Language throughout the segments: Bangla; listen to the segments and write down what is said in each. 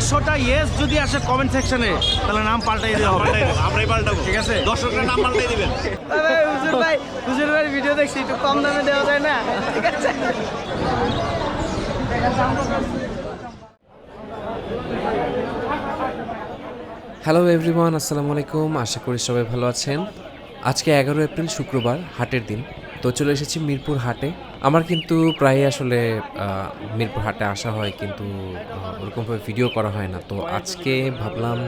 একশোটা ইয়েস যদি আসে কমেন্ট সেকশনে তাহলে নাম পাল্টাই দেওয়া হবে। আমরাই পাল্টাবো। ঠিক আছে? দর্শকরা নাম পাল্টাই দিবেন। হুজুর ভাই হুজুর ভাই ভিডিও দেখছি একটু কম দামে দেওয়া যায় না? ঠিক আছে? হ্যালো এভরিওয়ান আসসালামু আলাইকুম আশা করি সবাই ভালো আছেন। আজকে এগারো এপ্রিল শুক্রবার হাটের দিন। তো চলে এসেছি মিরপুর হাটে। আমার কিন্তু প্রায় আসলে মিরপুর হাটে আসা হয় কিন্তু ওরকমভাবে ভিডিও করা হয় না। তো আজকে ভাবলাম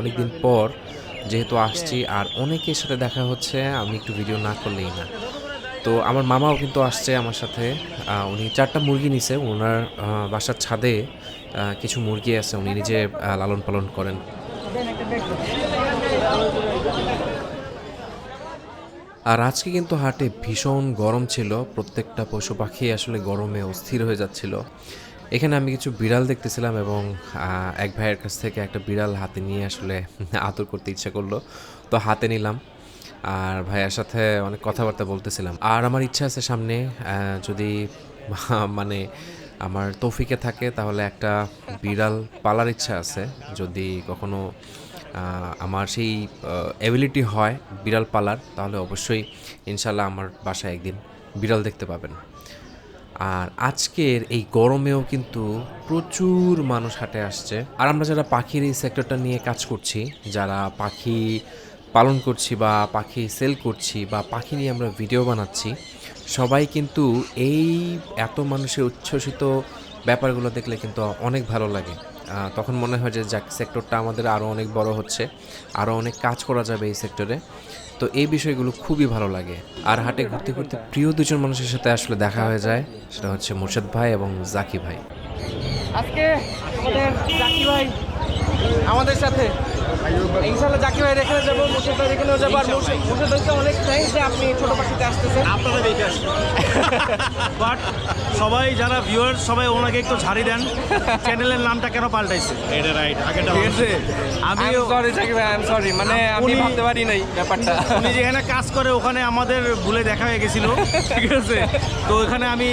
অনেক দিন পর যেহেতু আসছি আর অনেকের সাথে দেখা হচ্ছে, আমি একটু ভিডিও না করলেই না। তো আমার মামাও কিন্তু আসছে আমার সাথে। উনি চারটা মুরগি নিছে ওনার বাসার ছাদে কিছু মুরগি আছে, উনি নিজে লালন পালন করেন। আর আজকে কিন্তু হাটে ভীষণ গরম ছিল, প্রত্যেকটা পশু পাখি আসলে গরমে অস্থির হয়ে যাচ্ছিল। এখানে আমি কিছু বিড়াল দেখতেছিলাম এবং এক ভাইয়ের কাছ থেকে একটা বিড়াল হাতে নিয়ে আসলে আদর করতে ইচ্ছা করল। তো হাতে নিলাম, আর ভাইয়ার সাথে অনেক কথাবার্তা বলতেছিলাম। আর আমার ইচ্ছা আছে সামনে যদি মানে আমার তৌফিকে থাকে তাহলে একটা বিড়াল পালার ইচ্ছা আছে। যদি কখনো আমার সেই অ্যাবিলিটি হয় বিড়াল পালার, তাহলে অবশ্যই ইনশাল্লাহ আমার বাসায় একদিন বিড়াল দেখতে পাবেন। আর আজকের এই গরমেও কিন্তু প্রচুর মানুষ হাটে আসছে। আর আমরা যারা পাখির এই সেক্টরটা নিয়ে কাজ করছি, যারা পাখি পালন করছি বা পাখি সেল করছি বা পাখি নিয়ে আমরা ভিডিও বানাচ্ছি, সবাই কিন্তু এই এত মানুষের উচ্ছ্বসিত ব্যাপারগুলো দেখলে কিন্তু অনেক ভালো লাগে। তখন মনে হয় যে যাক সেক্টরটা আমাদের আরও অনেক বড় হচ্ছে আরও অনেক কাজ করা যাবে এই সেক্টরে তো এই বিষয়গুলো খুবই ভালো লাগে। আর হাটে ঘুরতে ঘুরতে প্রিয় দুজন মানুষের সাথে আসলে দেখা হয়ে যায়, সেটা হচ্ছে মোর্শেদ ভাই এবং জাকি ভাই। আজকে আমাদের জাকি ভাই, আমাদের সাথে ইনশাল্লাহ জাকি ভাই এখানে যাব মুর্শিদ ভাই এখানেও যাব আর মুর্শিদ ভাইকে অনেক থ্যাংকস যে আপনি ছোট পাখিতে আসতেছেন। আপনারা দেখে আসবেন বাট সবাই যারা ভিউয়ার সবাই ওনাকে একটু ঝাড়ি দেন। চ্যানেলের নামটা কেন পাল্টাইছে? এটা রাইট আগেটা ঠিক আছে। আমি আমিও সরি জাকি ভাই আই এম সরি মানে আমি ভাবতে পারি নাই ব্যাপারটা। উনি যেখানে কাজ করে ওখানে আমাদের ভুলে দেখা হয়ে গেছিল। ঠিক আছে? তো ওখানে আমি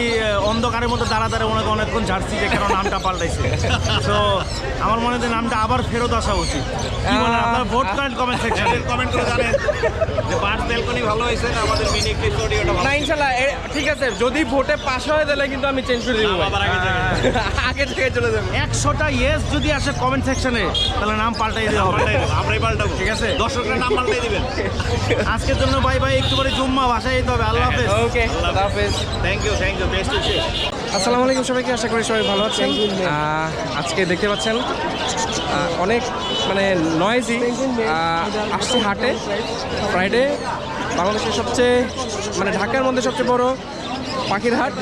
অন্ধকারের মধ্যে দাঁড়া দাঁড়া ওনাকে অনেকক্ষণ ঝাড়ছি যে কেন নামটা পাল্টাইছে। তো আমার মনে হয় নামটা আবার ফেরত আসা উচিত। আপনারা ভোট করেন কমেন্ট সেকশনে কমেন্ট করে জানেন। যে পাঁচ বেলকনি ভালো হয়েছে না আমাদের মিনি ক্লিপ অডিওটা ভালো না ইনশাল্লাহ ঠিক আছে যদি ভোটে পাশ হয়ে দিলে কিন্তু আমি চেঞ্জ করে দিব আগে থেকে। চলে যাব। একশোটা ইয়েস যদি আসে কমেন্ট সেকশনে তাহলে নাম পাল্টাই দেওয়া হবে। আমরাই পাল্টাবো। ঠিক আছে? দর্শকরা নাম পাল্টাই দিবেন। আজকের জন্য বাই বাই একটু পরে জুম্মা বাসায় যেতে হবে। আল্লাহ হাফেজ। ওকে আল্লাহ হাফেজ। Thank you thank you best wishes আসসালামু আলাইকুম সবাইকে আশা করি সবাই ভালো আছেন। আজকে দেখতে পাচ্ছেন অনেক মানে নয়েজি আসছে হাটে ফ্রাইডে বাংলাদেশের সবচেয়ে মানে ঢাকার মধ্যে সবচেয়ে বড় পাখির হাট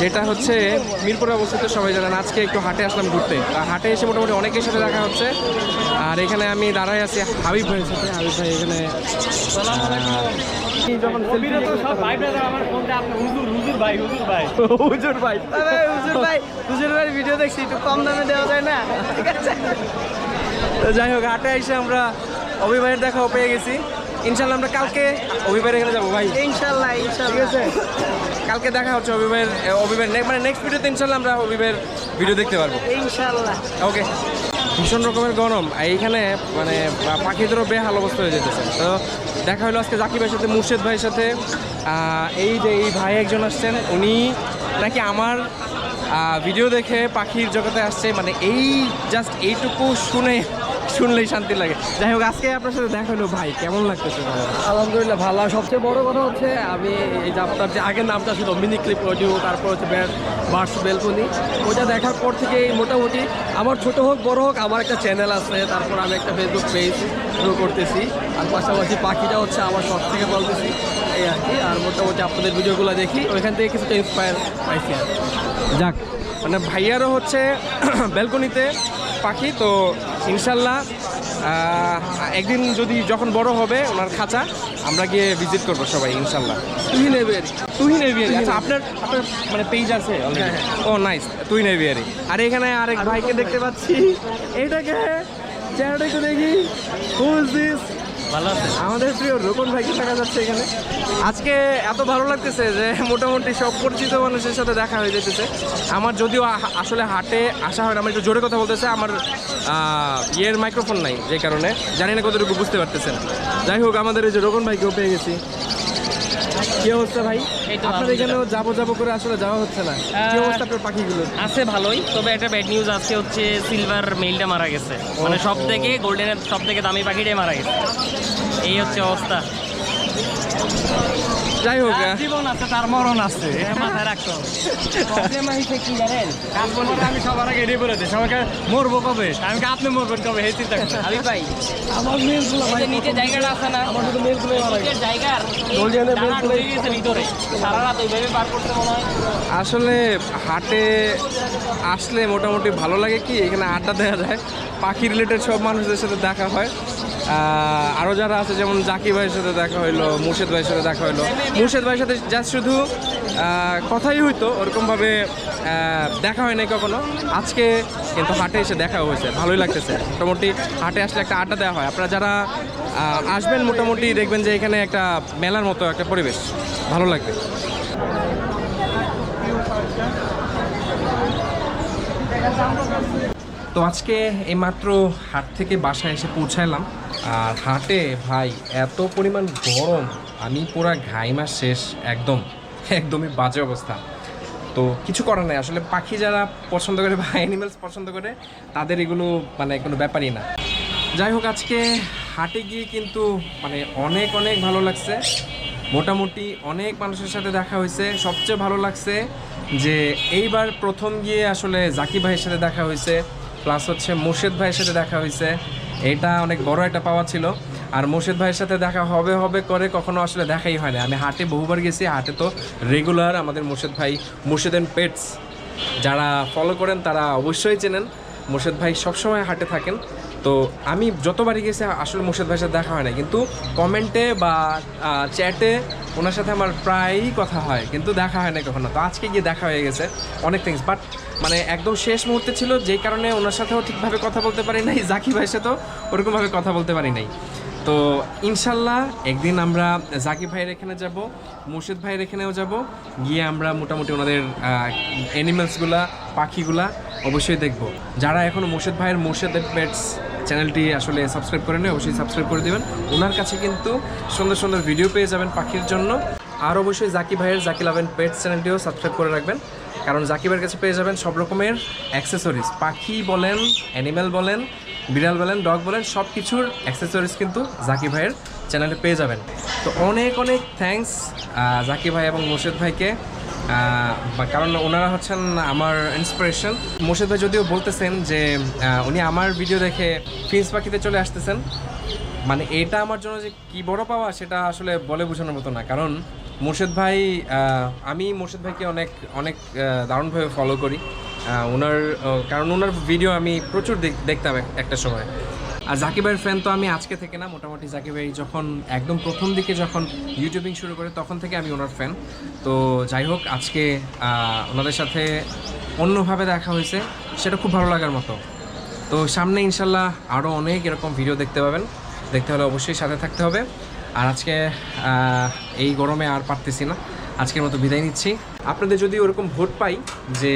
যেটা হচ্ছে মিরপুরে অবস্থিত সবাই জানেন। আজকে একটু হাটে আসলাম ঘুরতে। আর হাটে এসে মোটামুটি অনেকের সাথে দেখা হচ্ছে। আর এখানে আমি দাঁড়াই আছি হাবিব ভাইয়ের সাথে। হাবিব ভাই এখানে হুজুর ভাই ভিডিও দেখছি একটু কম দামে দেওয়া যায় না? ঠিক আছে। তো যাই হোক হাটে এসে আমরা অভি ভাইয়ের দেখাও পেয়ে গেছি। ইনশাল্লাহ আমরা কালকে অভি ভাইয়ের এখানে যাব ভাই। ইনশাল্লাহ ঠিক আছে? কালকে দেখা হচ্ছে অভিবাহের ভাইয়ের অভি ভাইয়ের ne- মানে নেক্সট ভিডিওতে ইনশাল্লাহ আমরা অভি ভাইয়ের ভিডিও দেখতে পারব। ইনশাল্লাহ ওকে ভীষণ রকমের গরম। এইখানে মানে পাখিদেরও বেহাল অবস্থা হয়ে যেতেছে। তো দেখা হলো আজকে ভাইয়ের সাথে মুর্শেদ ভাইয়ের সাথে। এই যে এই ভাই একজন আসছেন উনি নাকি আমার ভিডিও দেখে পাখির জগতে আসছে। মানে এই জাস্ট এইটুকু শুনে শুনলেই শান্তি লাগে। যাই হোক আজকে আপনার সাথে দেখা হলো ভাই কেমন লাগতেছে আলহামদুলিল্লাহ ভালো। আর সবচেয়ে বড় কথা হচ্ছে আমি এই যে আপনার যে আগের নামটা ছিল মিনি ক্লিপ অডিও তারপর হচ্ছে বার্স বেলকনি ওটা দেখার পর থেকে মোটামুটি আমার ছোট হোক বড় হোক আমার একটা চ্যানেল আছে তারপর আমি একটা ফেসবুক পেজ শুরু করতেছি। আর পাশাপাশি পাখিটা হচ্ছে আমার সব থেকে বলতেছি এই আর কি। আর মোটামুটি আপনাদের ভিডিওগুলো দেখি ওইখান থেকে কিছুটা ইন্সপায়ার পাইছি আর যাক। মানে ভাইয়ারও হচ্ছে ব্যালকনিতে পাখি তো ইনশাল্লাহ একদিন যদি যখন বড় হবে ওনার খাঁচা আমরা গিয়ে ভিজিট করব সবাই ইনশাল্লাহ। তুহিন এভিয়ারি। তুই এভিয়ারি। আচ্ছা আপনার আপনার মানে পেজ আছে ও নাইস তুহিন এভিয়ারি। আর এখানে আরেক ভাইকে দেখতে পাচ্ছি। এটাকে চেহারাটা একটু দেখি। হুজ দিস ভালো আছে? আমাদের প্রিয় রোকন ভাইকে দেখা যাচ্ছে এখানে? আজকে এত ভালো লাগতেছে যে মোটামুটি সব পরিচিত মানুষের সাথে দেখা হয়ে যেতেছে। আমার যদিও আসলে হাটে আসা হয় না আমার একটু জোরে কথা বলতেছে আমার ইয়ের মাইক্রোফোন নাই যে কারণে। জানি না কতটুকু বুঝতে পারতেছেন। যাই হোক আমাদের এই যে রোকন ভাইকেও পেয়ে গেছি। কী অবস্থা ভাই? আপনার এখানে যাব যাব করে আসলে যাওয়া হচ্ছে না। কি অবস্থা আপনার পাখিগুলোর? আছে ভালোই তবে একটা ব্যাড নিউজ আজকে হচ্ছে সিলভার মেইলটা মারা গেছে। মানে সব থেকে গোল্ডেনের সব থেকে দামি পাখিটাই মারা গেছে। এই হচ্ছে অবস্থা। যাই হোক জীবন আছে তার মরণ আছে মাথায় রাখতে হবে। আমি সবার আগে রেডি করে দিই। সবাইকে মরবো কবে? আমি আপনি মরবেন কবে? এই চিন্তা করেন আমি ভাই আমার মেলগুলো নিচে জায়গাটা আছে না আমার নিচের জায়গার ভিতরে। সারা রাত ওইভাবে পার করতে মনে হয়। আসলে হাটে আসলে মোটামুটি ভালো লাগে কি? এখানে আড্ডা দেওয়া যায়। পাখি রিলেটেড সব মানুষদের সাথে দেখা হয়। আরও যারা আছে, যেমন জাকি ভাইয়ের সাথে দেখা হইল, মুর্শেদ ভাইয়ের সাথে দেখা হইল। মুর্শেদ ভাইয়ের সাথে জাস্ট শুধু কথাই হইতো, ওরকমভাবে দেখা হয় নাই কখনো। আজকে কিন্তু হাটে এসে দেখা হয়েছে, ভালোই লাগতেছে। মোটামুটি হাটে আসলে একটা আড্ডা দেওয়া হয়। আপনারা যারা আসবেন, মোটামুটি দেখবেন যে এখানে একটা মেলার মতো একটা পরিবেশ। ভালো লাগবে। তো আজকে এইমাত্র হাট থেকে বাসায় এসে পৌঁছাইলাম। আর হাটে ভাই, এত পরিমাণ গরম, আমি পুরা ঘাইমা শেষ, একদম, একদমই বাজে অবস্থা। তো কিছু করার নাই, আসলে পাখি যারা পছন্দ করে বা অ্যানিমেলস পছন্দ করে, তাদের এগুলো মানে কোনো ব্যাপারই না। যাই হোক, আজকে হাটে গিয়ে কিন্তু মানে অনেক অনেক ভালো লাগছে। মোটামুটি অনেক মানুষের সাথে দেখা হয়েছে। সবচেয়ে ভালো লাগছে যে, এইবার প্রথম গিয়ে আসলে জাকি ভাইয়ের সাথে দেখা হয়েছে প্লাস হচ্ছে মুর্শেদ ভাইয়ের সাথে দেখা হয়েছে। এটা অনেক বড় একটা পাওয়া ছিল। আর মুর্শেদ ভাইয়ের সাথে দেখা হবে হবে করে কখনো আসলে দেখাই হয় না। আমি হাটে বহুবার গেছি, হাটে তো রেগুলার আমাদের মুর্শেদ ভাই মুর্শেদ অ্যান্ড পেটস যারা ফলো করেন তারা অবশ্যই চেনেন। মোর্শেদ ভাই সবসময় হাটে থাকেন। তো আমি যতবারই গেছি, আসলে মোর্শেদ ভাইয়ের সাথে দেখা হয় না কিন্তু কমেন্টে বা চ্যাটে ওনার সাথে আমার প্রায়ই কথা হয়, কিন্তু দেখা হয় না কখনো। তো আজকে গিয়ে দেখা হয়ে গেছে, অনেক থিংস বাট মানে একদম শেষ মুহূর্তে ছিল, যেই কারণে ওনার সাথেও ঠিকভাবে কথা বলতে পারি নাই জাকি ভাইয়ের সাথেও ওরকমভাবে কথা বলতে পারি নাই। তো ইনশাল্লাহ একদিন আমরা জাকিব ভাইয়ের এখানে যাব, মুর্শিদ ভাইয়ের এখানেও যাব, গিয়ে আমরা মোটামুটি ওনাদের অ্যানিমেলসগুলা পাখিগুলা অবশ্যই দেখব। যারা এখনও মুর্শিদ ভাইয়ের মুর্শিদ পেটস চ্যানেলটি আসলে সাবস্ক্রাইব করে নেই অবশ্যই সাবস্ক্রাইব করে দেবেন। ওনার কাছে কিন্তু সুন্দর সুন্দর ভিডিও পেয়ে যাবেন পাখির জন্য। আর অবশ্যই জাকি ভাইয়ের জাকি লাভেন পেটস চ্যানেলটিও সাবস্ক্রাইব করে রাখবেন। কারণ জাকিবের কাছে পেয়ে যাবেন সব রকমের অ্যাক্সেসরিজ পাখি বলেন অ্যানিমেল বলেন, বিড়াল বলেন ডগ বলেন সব কিছুর অ্যাক্সেসরিজ কিন্তু জাকি ভাইয়ের চ্যানেলে পেয়ে যাবেন। তো অনেক অনেক থ্যাঙ্কস জাকি ভাই এবং মোর্শেদ ভাইকে। কারণ ওনারা হচ্ছেন আমার ইন্সপিরেশন মোর্শেদ ভাই যদিও বলতেছেন যে উনি আমার ভিডিও দেখে ফিন্স পাখিতে চলে আসতেছেন। মানে এটা আমার জন্য যে কি বড় পাওয়া, সেটা আসলে বলে বোঝানোর মতো না। কারণ মুর্শেদ ভাই আমি মুর্শেদ ভাইকে অনেক অনেক দারুণভাবে ফলো করি। ওনার কারণ ওনার ভিডিও আমি প্রচুর দেখ- দেখতাম একটা সময়। আর জাকিব ভাইয়ের ফ্যান তো আমি আজকে থেকে না, মোটামুটি জাকিব ভাই যখন, একদম প্রথম দিকে যখন ইউটিউবিং শুরু করে, তখন থেকে আমি ওনার ফ্যান তো যাই হোক, আজকে ওনাদের সাথে অন্যভাবে দেখা হয়েছে, সেটা খুব ভালো লাগার মতো। তো সামনে ইনশাল্লাহ আরও অনেক এরকম ভিডিও দেখতে পাবেন। দেখতে হলে অবশ্যই সাথে থাকতে হবে। আর আজকে এই গরমে আর পারতেছি না। আজকের মতো বিদায় নিচ্ছি। আপনাদের যদি ওরকম ভোট পাই যে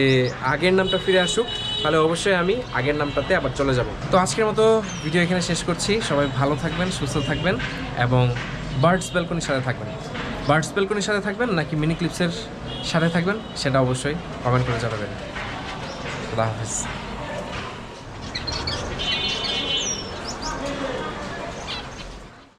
আগের নামটা ফিরে আসুক তাহলে অবশ্যই আমি আগের নামটাতে আবার চলে যাব। তো আজকের মতো ভিডিও এখানে শেষ করছি। সবাই ভালো থাকবেন, সুস্থ থাকবেন এবং বার্ডস বেলকনির সাথে থাকবেন। বার্ডস বেলকনির সাথে থাকবেন নাকি মিনি ক্লিপসের সাথে থাকবেন, সেটা অবশ্যই কমেন্ট করে জানাবেন। খুদা হাফিজ।